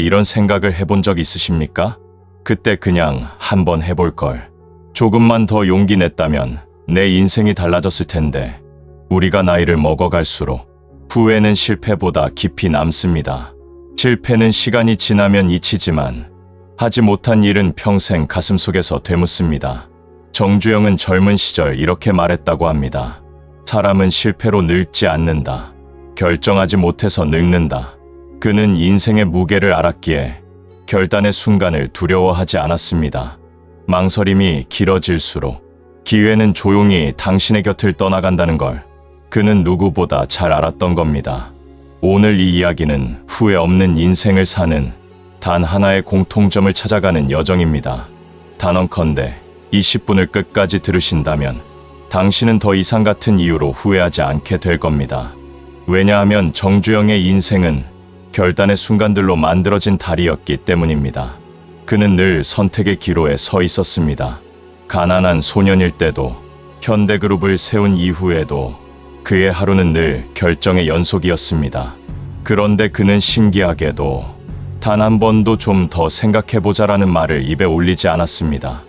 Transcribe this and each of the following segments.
이런 생각을 해본 적 있으십니까? 그때 그냥 한번 해볼 걸. 조금만 더 용기 냈다면 내 인생이 달라졌을 텐데 우리가 나이를 먹어갈수록 후회는 실패보다 깊이 남습니다. 실패는 시간이 지나면 잊히지만 하지 못한 일은 평생 가슴속에서 되묻습니다. 정주영은 젊은 시절 이렇게 말했다고 합니다. 사람은 실패로 늙지 않는다. 결정하지 못해서 늙는다. 그는 인생의 무게를 알았기에 결단의 순간을 두려워하지 않았습니다. 망설임이 길어질수록 기회는 조용히 당신의 곁을 떠나간다는 걸 그는 누구보다 잘 알았던 겁니다. 오늘 이 이야기는 후회 없는 인생을 사는 단 하나의 공통점을 찾아가는 여정입니다. 단언컨대 20분을 끝까지 들으신다면 당신은 더 이상 같은 이유로 후회하지 않게 될 겁니다. 왜냐하면 정주영의 인생은 결단의 순간들로 만들어진 달이었기 때문입니다. 그는 늘 선택의 기로에 서 있었습니다. 가난한 소년일 때도 현대그룹을 세운 이후에도 그의 하루는 늘 결정의 연속이었습니다. 그런데 그는 신기하게도 단 한 번도 좀 더 생각해보자라는 말을 입에 올리지 않았습니다.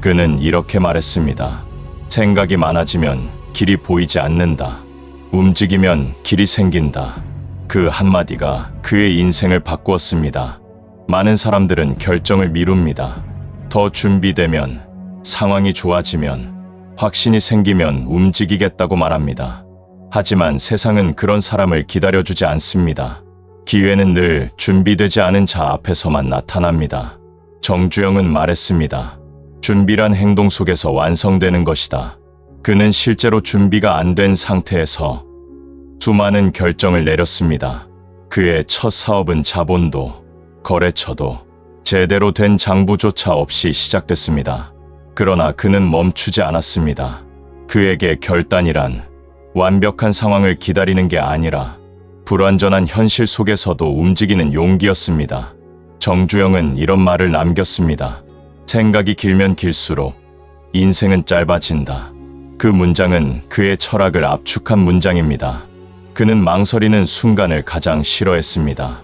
그는 이렇게 말했습니다. 생각이 많아지면 길이 보이지 않는다. 움직이면 길이 생긴다. 그 한마디가 그의 인생을 바꾸었습니다. 많은 사람들은 결정을 미룹니다. 더 준비되면, 상황이 좋아지면, 확신이 생기면 움직이겠다고 말합니다. 하지만 세상은 그런 사람을 기다려주지 않습니다. 기회는 늘 준비되지 않은 자 앞에서만 나타납니다. 정주영은 말했습니다. 준비란 행동 속에서 완성되는 것이다. 그는 실제로 준비가 안 된 상태에서 수많은 결정을 내렸습니다. 그의 첫 사업은 자본도, 거래처도, 제대로 된 장부조차 없이 시작됐습니다. 그러나 그는 멈추지 않았습니다. 그에게 결단이란 완벽한 상황을 기다리는 게 아니라 불완전한 현실 속에서도 움직이는 용기였습니다. 정주영은 이런 말을 남겼습니다. 생각이 길면 길수록 인생은 짧아진다. 그 문장은 그의 철학을 압축한 문장입니다. 그는 망설이는 순간을 가장 싫어했습니다.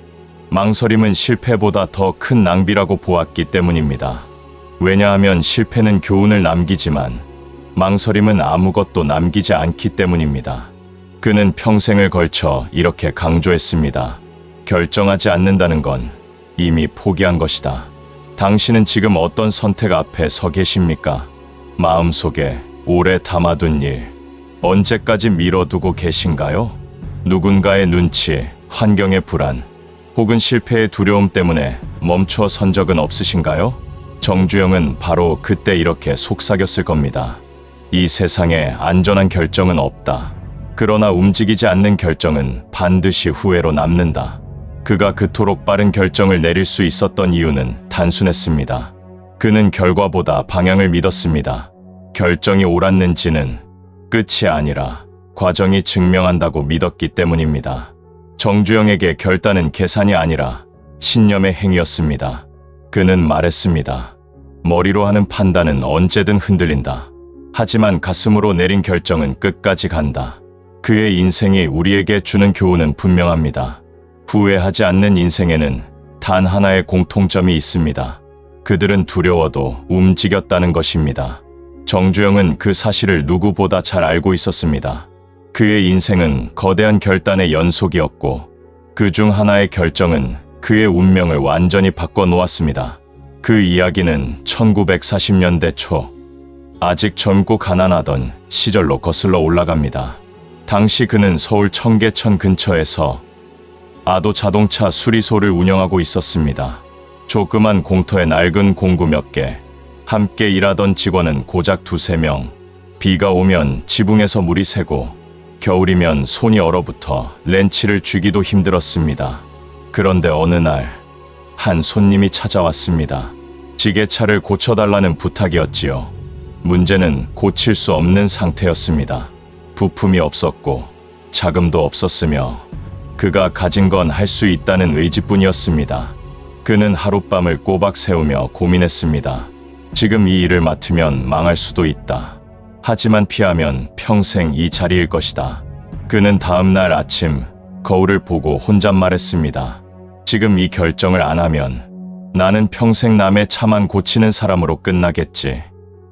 망설임은 실패보다 더 큰 낭비라고 보았기 때문입니다. 왜냐하면 실패는 교훈을 남기지만 망설임은 아무것도 남기지 않기 때문입니다. 그는 평생을 걸쳐 이렇게 강조했습니다. 결정하지 않는다는 건 이미 포기한 것이다. 당신은 지금 어떤 선택 앞에 서 계십니까? 마음속에 오래 담아둔 일, 언제까지 미뤄두고 계신가요? 누군가의 눈치, 환경의 불안, 혹은 실패의 두려움 때문에 멈춰 선 적은 없으신가요? 정주영은 바로 그때 이렇게 속삭였을 겁니다. 이 세상에 안전한 결정은 없다. 그러나 움직이지 않는 결정은 반드시 후회로 남는다. 그가 그토록 빠른 결정을 내릴 수 있었던 이유는 단순했습니다. 그는 결과보다 방향을 믿었습니다. 결정이 옳았는지는 끝이 아니라 과정이 증명한다고 믿었기 때문입니다. 정주영에게 결단은 계산이 아니라 신념의 행위였습니다. 그는 말했습니다. 머리로 하는 판단은 언제든 흔들린다. 하지만 가슴으로 내린 결정은 끝까지 간다. 그의 인생이 우리에게 주는 교훈은 분명합니다. 후회하지 않는 인생에는 단 하나의 공통점이 있습니다. 그들은 두려워도 움직였다는 것입니다. 정주영은 그 사실을 누구보다 잘 알고 있었습니다. 그의 인생은 거대한 결단의 연속이었고 그 중 하나의 결정은 그의 운명을 완전히 바꿔 놓았습니다. 그 이야기는 1940년대 초 아직 젊고 가난하던 시절로 거슬러 올라갑니다. 당시 그는 서울 청계천 근처에서 아도 자동차 수리소를 운영하고 있었습니다. 조그만 공터에 낡은 공구 몇 개, 함께 일하던 직원은 고작 두세 명. 비가 오면 지붕에서 물이 새고 겨울이면 손이 얼어붙어 렌치를 쥐기도 힘들었습니다. 그런데 어느 날 한 손님이 찾아왔습니다. 지게차를 고쳐달라는 부탁이었지요. 문제는 고칠 수 없는 상태였습니다. 부품이 없었고 자금도 없었으며 그가 가진 건 할 수 있다는 의지뿐이었습니다. 그는 하룻밤을 꼬박 세우며 고민했습니다. 지금 이 일을 맡으면 망할 수도 있다. 하지만 피하면 평생 이 자리일 것이다. 그는 다음 날 아침 거울을 보고 혼잣말했습니다. 지금 이 결정을 안 하면 나는 평생 남의 차만 고치는 사람으로 끝나겠지.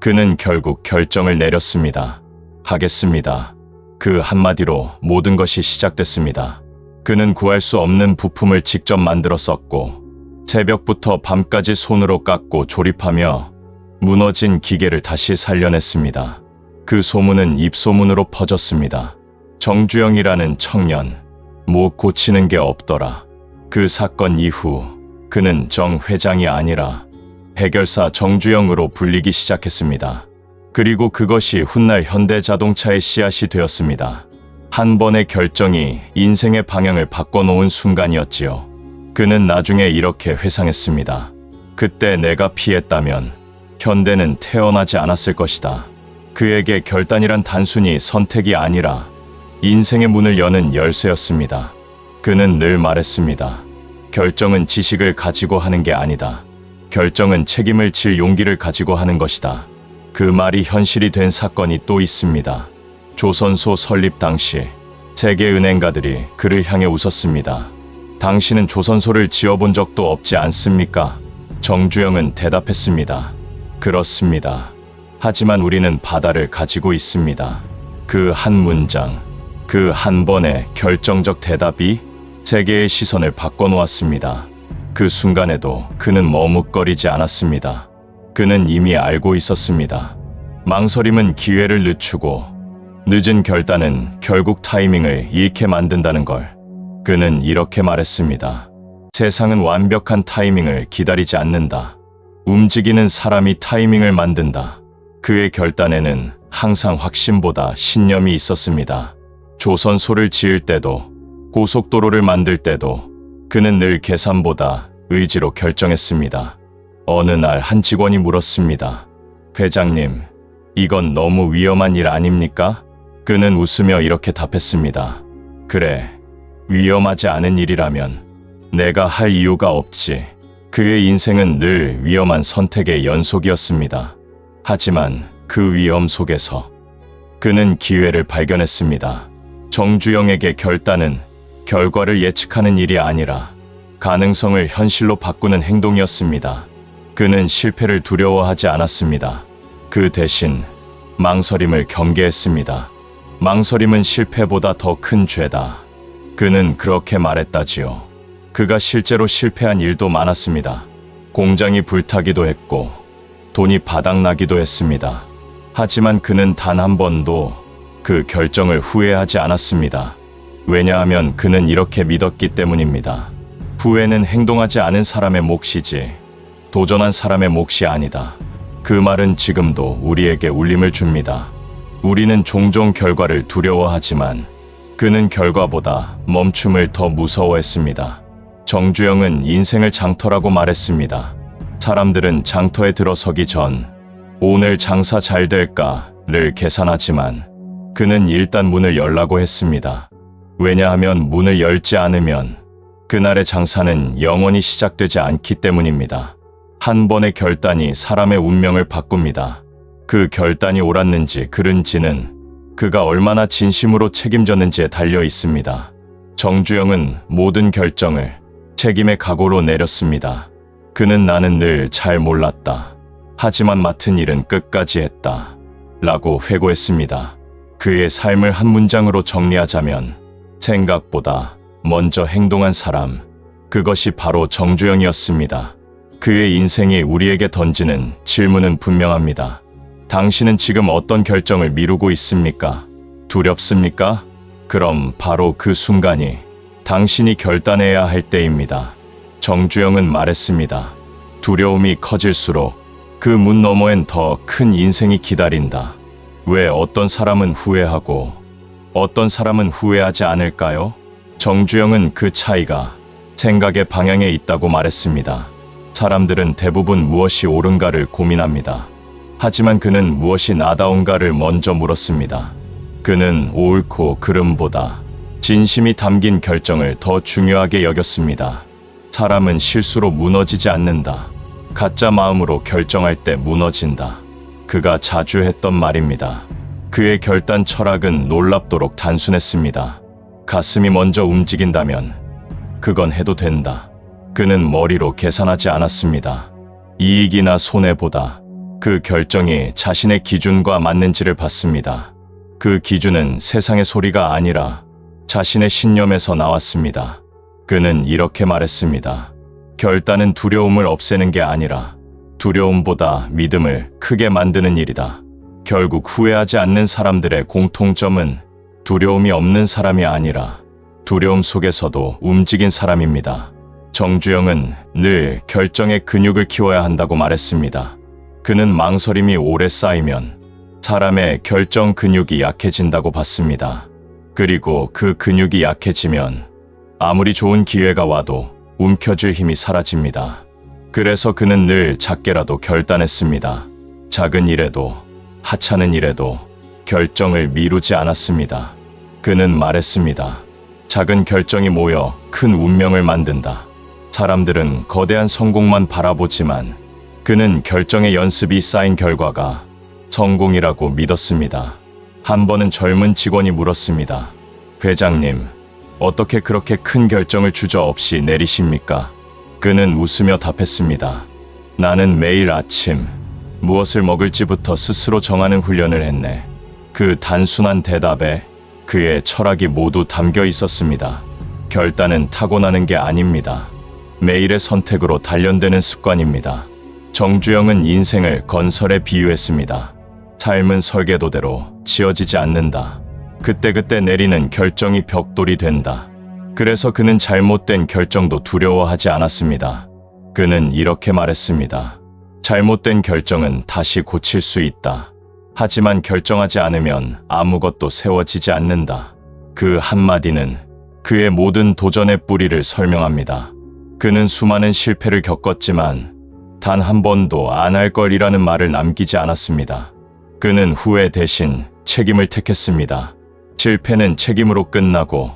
그는 결국 결정을 내렸습니다. 하겠습니다. 그 한마디로 모든 것이 시작됐습니다. 그는 구할 수 없는 부품을 직접 만들어 썼고, 새벽부터 밤까지 손으로 깎고 조립하며 무너진 기계를 다시 살려냈습니다. 그 소문은 입소문으로 퍼졌습니다. 정주영이라는 청년, 뭐 고치는 게 없더라. 그 사건 이후 그는 정 회장이 아니라 해결사 정주영으로 불리기 시작했습니다. 그리고 그것이 훗날 현대자동차의 씨앗이 되었습니다. 한 번의 결정이 인생의 방향을 바꿔놓은 순간이었지요. 그는 나중에 이렇게 회상했습니다. 그때 내가 피했다면 현대는 태어나지 않았을 것이다. 그에게 결단이란 단순히 선택이 아니라 인생의 문을 여는 열쇠였습니다. 그는 늘 말했습니다. 결정은 지식을 가지고 하는 게 아니다. 결정은 책임을 질 용기를 가지고 하는 것이다. 그 말이 현실이 된 사건이 또 있습니다. 조선소 설립 당시 세계 은행가들이 그를 향해 웃었습니다. 당신은 조선소를 지어본 적도 없지 않습니까? 정주영은 대답했습니다. 그렇습니다. 하지만 우리는 바다를 가지고 있습니다. 그 한 문장, 그 한 번의 결정적 대답이 세계의 시선을 바꿔놓았습니다. 그 순간에도 그는 머뭇거리지 않았습니다. 그는 이미 알고 있었습니다. 망설임은 기회를 늦추고 늦은 결단은 결국 타이밍을 잃게 만든다는 걸. 그는 이렇게 말했습니다. 세상은 완벽한 타이밍을 기다리지 않는다. 움직이는 사람이 타이밍을 만든다. 그의 결단에는 항상 확신보다 신념이 있었습니다. 조선소를 지을 때도 고속도로를 만들 때도 그는 늘 계산보다 의지로 결정했습니다. 어느 날 한 직원이 물었습니다. 회장님, 이건 너무 위험한 일 아닙니까? 그는 웃으며 이렇게 답했습니다. 그래, 위험하지 않은 일이라면 내가 할 이유가 없지. 그의 인생은 늘 위험한 선택의 연속이었습니다. 하지만 그 위험 속에서 그는 기회를 발견했습니다. 정주영에게 결단은 결과를 예측하는 일이 아니라 가능성을 현실로 바꾸는 행동이었습니다. 그는 실패를 두려워하지 않았습니다. 그 대신 망설임을 경계했습니다. 망설임은 실패보다 더 큰 죄다. 그는 그렇게 말했다지요. 그가 실제로 실패한 일도 많았습니다. 공장이 불타기도 했고, 돈이 바닥나기도 했습니다. 하지만 그는 단 한 번도 그 결정을 후회하지 않았습니다. 왜냐하면 그는 이렇게 믿었기 때문입니다. 후회는 행동하지 않은 사람의 몫이지, 도전한 사람의 몫이 아니다. 그 말은 지금도 우리에게 울림을 줍니다. 우리는 종종 결과를 두려워하지만 그는 결과보다 멈춤을 더 무서워했습니다. 정주영은 인생을 장터라고 말했습니다. 사람들은 장터에 들어서기 전 오늘 장사 잘 될까를 계산하지만 그는 일단 문을 열라고 했습니다. 왜냐하면 문을 열지 않으면 그날의 장사는 영원히 시작되지 않기 때문입니다. 한 번의 결단이 사람의 운명을 바꿉니다. 그 결단이 옳았는지 그른지는 그가 얼마나 진심으로 책임졌는지에 달려 있습니다. 정주영은 모든 결정을 책임의 각오로 내렸습니다. 그는 나는 늘 잘 몰랐다. 하지만 맡은 일은 끝까지 했다. 라고 회고했습니다. 그의 삶을 한 문장으로 정리하자면 생각보다 먼저 행동한 사람. 그것이 바로 정주영이었습니다. 그의 인생이 우리에게 던지는 질문은 분명합니다. 당신은 지금 어떤 결정을 미루고 있습니까? 두렵습니까? 그럼 바로 그 순간이 당신이 결단해야 할 때입니다. 정주영은 말했습니다. 두려움이 커질수록 그 문 너머엔 더 큰 인생이 기다린다. 왜 어떤 사람은 후회하고 어떤 사람은 후회하지 않을까요? 정주영은 그 차이가 생각의 방향에 있다고 말했습니다. 사람들은 대부분 무엇이 옳은가를 고민합니다. 하지만 그는 무엇이 나다운가를 먼저 물었습니다. 그는 옳고 그름보다 진심이 담긴 결정을 더 중요하게 여겼습니다. 사람은 실수로 무너지지 않는다. 가짜 마음으로 결정할 때 무너진다. 그가 자주 했던 말입니다. 그의 결단 철학은 놀랍도록 단순했습니다. 가슴이 먼저 움직인다면 그건 해도 된다. 그는 머리로 계산하지 않았습니다. 이익이나 손해보다 그 결정이 자신의 기준과 맞는지를 봤습니다. 그 기준은 세상의 소리가 아니라 자신의 신념에서 나왔습니다. 그는 이렇게 말했습니다. 결단은 두려움을 없애는 게 아니라 두려움보다 믿음을 크게 만드는 일이다. 결국 후회하지 않는 사람들의 공통점은 두려움이 없는 사람이 아니라 두려움 속에서도 움직인 사람입니다. 정주영은 늘 결정의 근육을 키워야 한다고 말했습니다. 그는 망설임이 오래 쌓이면 사람의 결정 근육이 약해진다고 봤습니다. 그리고 그 근육이 약해지면 아무리 좋은 기회가 와도 움켜쥘 힘이 사라집니다. 그래서 그는 늘 작게라도 결단했습니다. 작은 일에도 하찮은 일에도 결정을 미루지 않았습니다. 그는 말했습니다. 작은 결정이 모여 큰 운명을 만든다. 사람들은 거대한 성공만 바라보지만 그는 결정의 연습이 쌓인 결과가 성공이라고 믿었습니다. 한 번은 젊은 직원이 물었습니다. 회장님, 어떻게 그렇게 큰 결정을 주저없이 내리십니까? 그는 웃으며 답했습니다. 나는 매일 아침 무엇을 먹을지부터 스스로 정하는 훈련을 했네. 그 단순한 대답에 그의 철학이 모두 담겨 있었습니다. 결단은 타고나는 게 아닙니다. 매일의 선택으로 단련되는 습관입니다. 정주영은 인생을 건설에 비유했습니다. 삶은 설계도대로 지어지지 않는다. 그때그때 내리는 결정이 벽돌이 된다. 그래서 그는 잘못된 결정도 두려워하지 않았습니다. 그는 이렇게 말했습니다. 잘못된 결정은 다시 고칠 수 있다. 하지만 결정하지 않으면 아무것도 세워지지 않는다. 그 한마디는 그의 모든 도전의 뿌리를 설명합니다. 그는 수많은 실패를 겪었지만 단 한 번도 안 할 걸이라는 말을 남기지 않았습니다. 그는 후회 대신 책임을 택했습니다. 실패는 책임으로 끝나고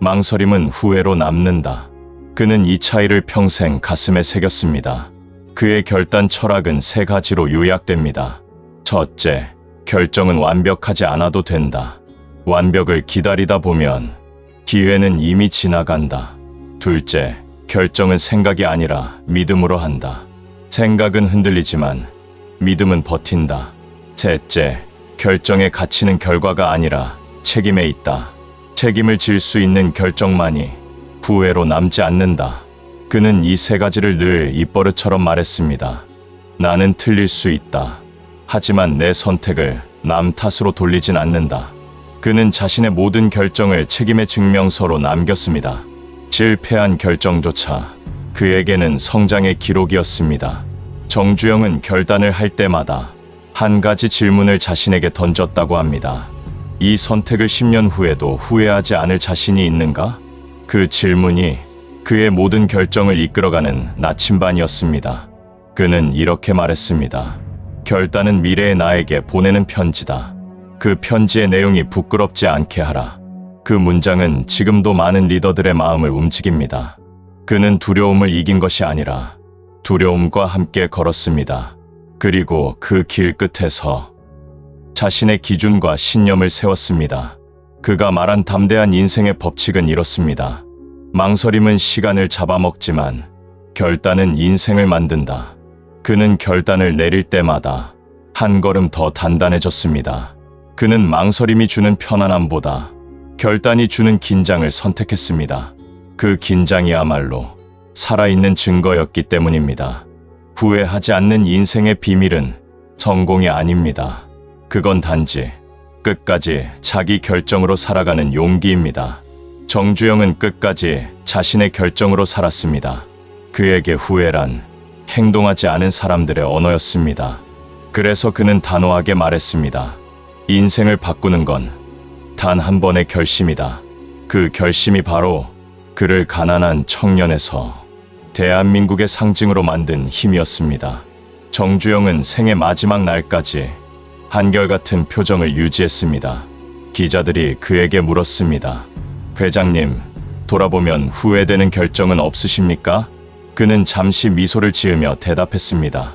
망설임은 후회로 남는다. 그는 이 차이를 평생 가슴에 새겼습니다. 그의 결단 철학은 세 가지로 요약됩니다. 첫째, 결정은 완벽하지 않아도 된다. 완벽을 기다리다 보면 기회는 이미 지나간다. 둘째, 결정은 생각이 아니라 믿음으로 한다. 생각은 흔들리지만 믿음은 버틴다. 셋째, 결정의 가치는 결과가 아니라 책임에 있다. 책임을 질 수 있는 결정만이 후회로 남지 않는다. 그는 이 세 가지를 늘 입버릇처럼 말했습니다. 나는 틀릴 수 있다. 하지만 내 선택을 남 탓으로 돌리진 않는다. 그는 자신의 모든 결정을 책임의 증명서로 남겼습니다. 실패한 결정조차 그에게는 성장의 기록이었습니다. 정주영은 결단을 할 때마다 한 가지 질문을 자신에게 던졌다고 합니다. 이 선택을 10년 후에도 후회하지 않을 자신이 있는가? 그 질문이 그의 모든 결정을 이끌어가는 나침반이었습니다. 그는 이렇게 말했습니다. 결단은 미래의 나에게 보내는 편지다. 그 편지의 내용이 부끄럽지 않게 하라. 그 문장은 지금도 많은 리더들의 마음을 움직입니다. 그는 두려움을 이긴 것이 아니라 두려움과 함께 걸었습니다. 그리고 그 길 끝에서 자신의 기준과 신념을 세웠습니다. 그가 말한 담대한 인생의 법칙은 이렇습니다. 망설임은 시간을 잡아먹지만 결단은 인생을 만든다. 그는 결단을 내릴 때마다 한 걸음 더 단단해졌습니다. 그는 망설임이 주는 편안함보다 결단이 주는 긴장을 선택했습니다. 그 긴장이야말로 살아있는 증거였기 때문입니다. 후회하지 않는 인생의 비밀은 성공이 아닙니다. 그건 단지 끝까지 자기 결정으로 살아가는 용기입니다. 정주영은 끝까지 자신의 결정으로 살았습니다. 그에게 후회란 행동하지 않은 사람들의 언어였습니다. 그래서 그는 단호하게 말했습니다. 인생을 바꾸는 건 단 한 번의 결심이다. 그 결심이 바로 그를 가난한 청년에서 대한민국의 상징으로 만든 힘이었습니다. 정주영은 생의 마지막 날까지 한결같은 표정을 유지했습니다. 기자들이 그에게 물었습니다. 회장님, 돌아보면 후회되는 결정은 없으십니까? 그는 잠시 미소를 지으며 대답했습니다.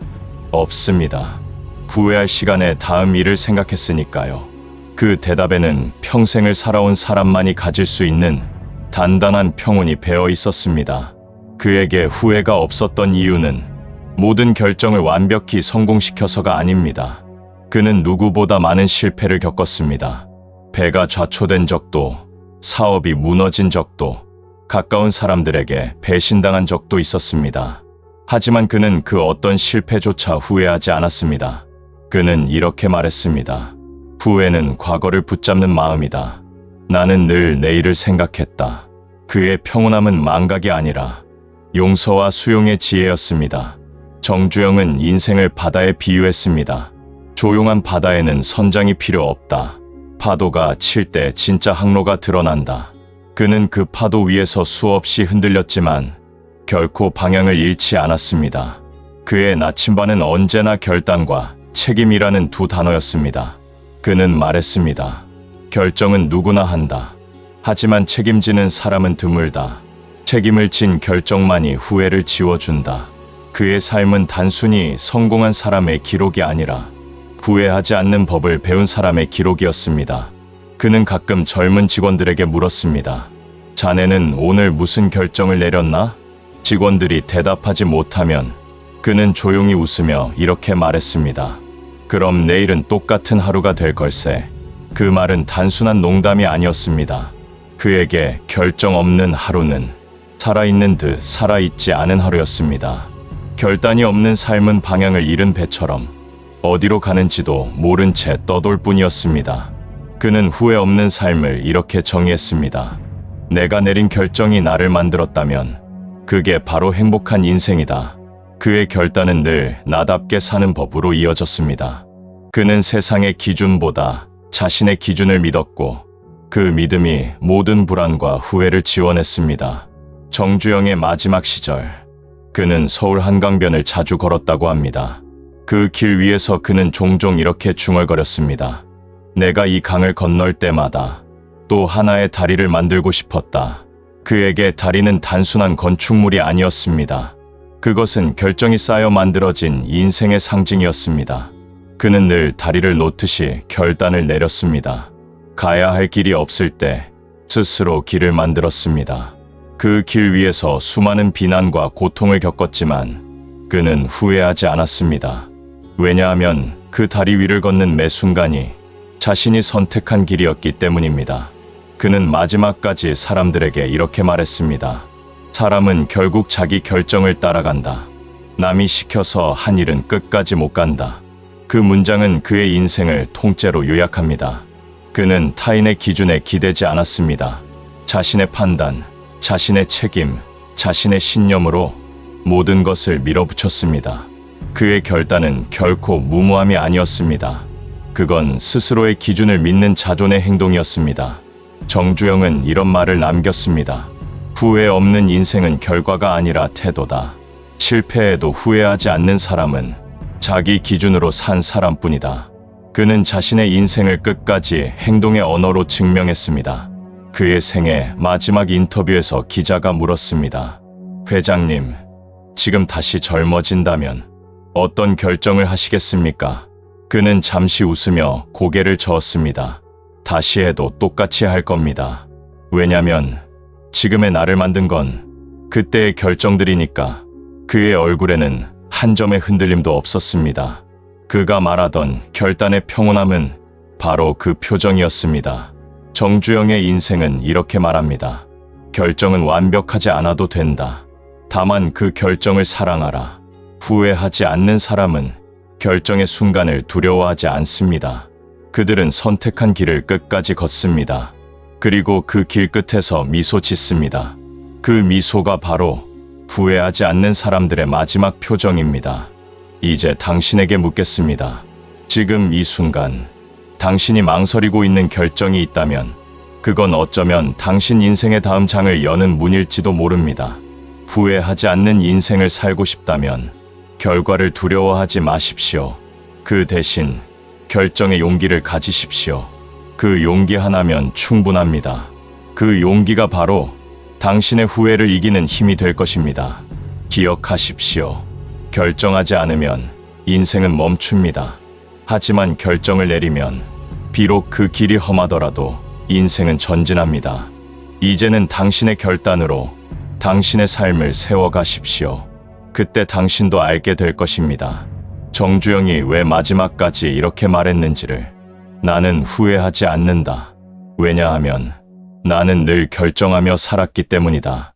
없습니다. 후회할 시간에 다음 일을 생각했으니까요. 그 대답에는 평생을 살아온 사람만이 가질 수 있는 단단한 평온이 배어 있었습니다. 그에게 후회가 없었던 이유는 모든 결정을 완벽히 성공시켜서가 아닙니다. 그는 누구보다 많은 실패를 겪었습니다. 배가 좌초된 적도, 사업이 무너진 적도, 가까운 사람들에게 배신당한 적도 있었습니다. 하지만 그는 그 어떤 실패조차 후회하지 않았습니다. 그는 이렇게 말했습니다. 후회는 과거를 붙잡는 마음이다. 나는 늘 내일을 생각했다. 그의 평온함은 망각이 아니라 용서와 수용의 지혜였습니다. 정주영은 인생을 바다에 비유했습니다. 조용한 바다에는 선장이 필요 없다. 파도가 칠 때 진짜 항로가 드러난다. 그는 그 파도 위에서 수없이 흔들렸지만 결코 방향을 잃지 않았습니다. 그의 나침반은 언제나 결단과 책임이라는 두 단어였습니다. 그는 말했습니다. 결정은 누구나 한다. 하지만 책임지는 사람은 드물다. 책임을 진 결정만이 후회를 지워준다. 그의 삶은 단순히 성공한 사람의 기록이 아니라 후회하지 않는 법을 배운 사람의 기록이었습니다. 그는 가끔 젊은 직원들에게 물었습니다. 자네는 오늘 무슨 결정을 내렸나? 직원들이 대답하지 못하면 그는 조용히 웃으며 이렇게 말했습니다. 그럼 내일은 똑같은 하루가 될 걸세. 그 말은 단순한 농담이 아니었습니다. 그에게 결정 없는 하루는 살아있는 듯 살아있지 않은 하루였습니다. 결단이 없는 삶은 방향을 잃은 배처럼 어디로 가는지도 모른 채 떠돌 뿐이었습니다. 그는 후회 없는 삶을 이렇게 정의했습니다. 내가 내린 결정이 나를 만들었다면 그게 바로 행복한 인생이다. 그의 결단은 늘 나답게 사는 법으로 이어졌습니다. 그는 세상의 기준보다 자신의 기준을 믿었고 그 믿음이 모든 불안과 후회를 지원했습니다. 정주영의 마지막 시절, 그는 서울 한강변을 자주 걸었다고 합니다. 그 길 위에서 그는 종종 이렇게 중얼거렸습니다. 내가 이 강을 건널 때마다 또 하나의 다리를 만들고 싶었다. 그에게 다리는 단순한 건축물이 아니었습니다. 그것은 결정이 쌓여 만들어진 인생의 상징이었습니다. 그는 늘 다리를 놓듯이 결단을 내렸습니다. 가야 할 길이 없을 때 스스로 길을 만들었습니다. 그 길 위에서 수많은 비난과 고통을 겪었지만 그는 후회하지 않았습니다. 왜냐하면 그 다리 위를 걷는 매 순간이 자신이 선택한 길이었기 때문입니다. 그는 마지막까지 사람들에게 이렇게 말했습니다. 사람은 결국 자기 결정을 따라간다. 남이 시켜서 한 일은 끝까지 못 간다. 그 문장은 그의 인생을 통째로 요약합니다. 그는 타인의 기준에 기대지 않았습니다. 자신의 판단, 자신의 책임, 자신의 신념으로 모든 것을 밀어붙였습니다. 그의 결단은 결코 무모함이 아니었습니다. 그건 스스로의 기준을 믿는 자존의 행동이었습니다. 정주영은 이런 말을 남겼습니다. 후회 없는 인생은 결과가 아니라 태도다. 실패해도 후회하지 않는 사람은 자기 기준으로 산 사람뿐이다. 그는 자신의 인생을 끝까지 행동의 언어로 증명했습니다. 그의 생애 마지막 인터뷰에서 기자가 물었습니다. 회장님, 지금 다시 젊어진다면 어떤 결정을 하시겠습니까? 그는 잠시 웃으며 고개를 저었습니다. 다시 해도 똑같이 할 겁니다. 왜냐면 지금의 나를 만든 건 그때의 결정들이니까 그의 얼굴에는 한 점의 흔들림도 없었습니다. 그가 말하던 결단의 평온함은 바로 그 표정이었습니다. 정주영의 인생은 이렇게 말합니다. 결정은 완벽하지 않아도 된다. 다만 그 결정을 사랑하라. 후회하지 않는 사람은 결정의 순간을 두려워하지 않습니다. 그들은 선택한 길을 끝까지 걷습니다. 그리고 그 길 끝에서 미소 짓습니다. 그 미소가 바로 후회하지 않는 사람들의 마지막 표정입니다. 이제 당신에게 묻겠습니다. 지금 이 순간, 당신이 망설이고 있는 결정이 있다면, 그건 어쩌면 당신 인생의 다음 장을 여는 문일지도 모릅니다. 후회하지 않는 인생을 살고 싶다면, 결과를 두려워하지 마십시오. 그 대신 결정의 용기를 가지십시오. 그 용기 하나면 충분합니다. 그 용기가 바로 당신의 후회를 이기는 힘이 될 것입니다. 기억하십시오. 결정하지 않으면 인생은 멈춥니다. 하지만 결정을 내리면 비록 그 길이 험하더라도 인생은 전진합니다. 이제는 당신의 결단으로 당신의 삶을 세워가십시오. 그때 당신도 알게 될 것입니다. 정주영이 왜 마지막까지 이렇게 말했는지를 나는 후회하지 않는다. 왜냐하면 나는 늘 결정하며 살았기 때문이다.